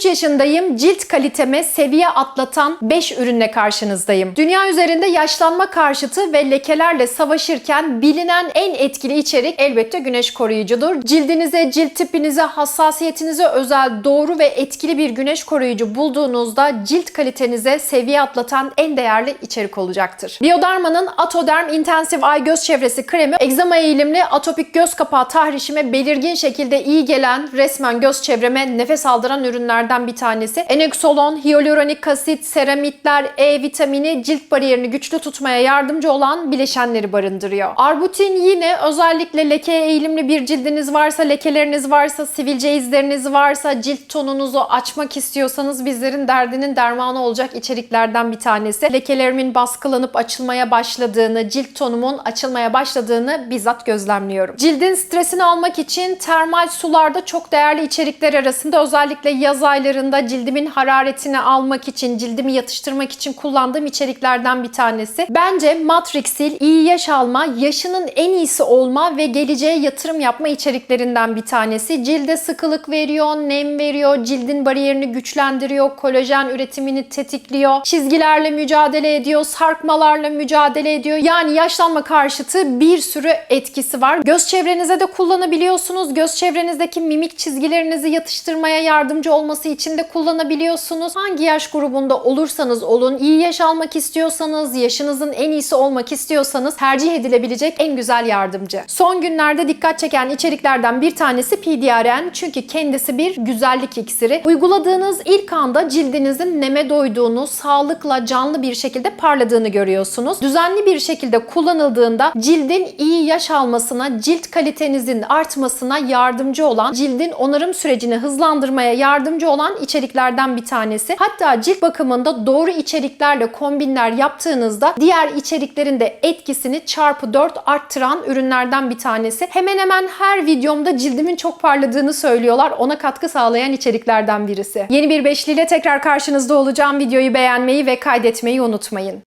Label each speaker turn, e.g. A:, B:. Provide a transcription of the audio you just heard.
A: 33 yaşındayım. Cilt kaliteme seviye atlatan 5 ürünle karşınızdayım. Dünya üzerinde yaşlanma karşıtı ve lekelerle savaşırken bilinen en etkili içerik elbette güneş koruyucudur. Cildinize, cilt tipinize, hassasiyetinize özel doğru ve etkili bir güneş koruyucu bulduğunuzda cilt kalitenize seviye atlatan en değerli içerik olacaktır. Bioderma'nın Atoderm Intensive Eye Göz Çevresi kremi egzama eğilimli atopik göz kapağı tahrişime belirgin şekilde iyi gelen resmen göz çevreme nefes aldıran ürünlerden bir tanesi. Enexolon, hyaluronik asit, seramitler, E vitamini cilt bariyerini güçlü tutmaya yardımcı olan bileşenleri barındırıyor. Arbutin yine özellikle lekeye eğilimli bir cildiniz varsa, lekeleriniz varsa, sivilce izleriniz varsa, cilt tonunuzu açmak istiyorsanız bizlerin derdinin dermanı olacak içeriklerden bir tanesi. Lekelerimin baskılanıp açılmaya başladığını, cilt tonumun açılmaya başladığını bizzat gözlemliyorum. Cildin stresini almak için termal sularda çok değerli içerikler arasında özellikle yaz aylarında cildimin hararetini almak için, cildimi yatıştırmak için kullandığım içeriklerden bir tanesi. Bence Matrixil iyi yaş alma, yaşının en iyisi olma ve geleceğe yatırım yapma içeriklerinden bir tanesi. Cilde sıkılık veriyor, nem veriyor, cildin bariyerini güçlendiriyor, kolajen üretimini tetikliyor, çizgilerle mücadele ediyor, sarkmalarla mücadele ediyor. Yani yaşlanma karşıtı bir sürü etkisi var. Göz çevrenize de kullanabiliyorsunuz. Göz çevrenizdeki mimik çizgilerinizi yatıştırmaya yardımcı olması için de kullanabiliyorsunuz. Hangi yaş grubunda olursanız olun, iyi yaş almak istiyorsanız, yaşınızın en iyisi olmak istiyorsanız tercih edilebilecek en güzel yardımcı. Son günlerde dikkat çeken içeriklerden bir tanesi PDRN çünkü kendisi bir güzellik iksiri. Uyguladığınız ilk anda cildinizin neme doyduğunu, sağlıkla canlı bir şekilde parladığını görüyorsunuz. Düzenli bir şekilde kullanıldığında cildin iyi yaş almasına, cilt kalitenizin artmasına yardımcı olan, cildin onarım sürecini hızlandırmaya yardımcı olan içeriklerden bir tanesi. Hatta cilt bakımında doğru içeriklerle kombinler yaptığınızda diğer içeriklerin de etkisini çarpı 4 arttıran ürünlerden bir tanesi. Hemen hemen her videomda cildimin çok parladığını söylüyorlar. Ona katkı sağlayan içeriklerden birisi. Yeni bir beşliyle tekrar karşınızda olacağım. Videoyu beğenmeyi ve kaydetmeyi unutmayın.